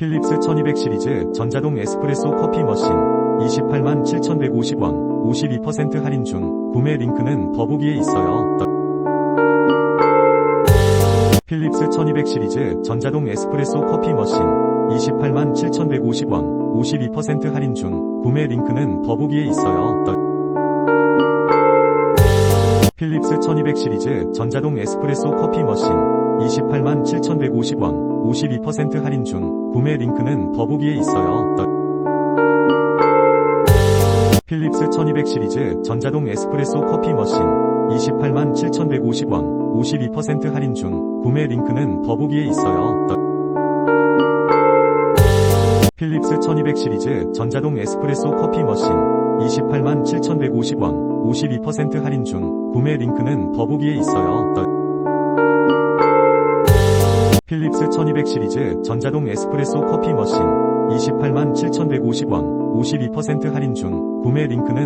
필립스 1200 시리즈 전자동 에스프레소 커피 머신 28만 7,150원 52% 할인 중 구매 링크는 더보기에 있어요. 필립스 1200 시리즈 전자동 에스프레소 커피 머신 28만 7,150원 52% 할인 중 구매 링크는 더보기에 있어요. 필립스 1200 시리즈 전자동 에스프레소 커피 머신 28만 7,150원 52% 할인 중 구매 링크는 더보기에 있어요. 필립스 1200 시리즈 전자동 에스프레소 커피 머신 28만 7,150원 52% 할인 중 구매 링크는 더보기에 있어요. 필립스 1200 시리즈 전자동 에스프레소 커피 머신 28만 7,150원 52% 할인 중 구매 링크는 더보기에 있어요. 필립스 1200 시리즈 전자동 에스프레소 커피 머신. 28만 7,150원 52% 할인 중 구매 링크는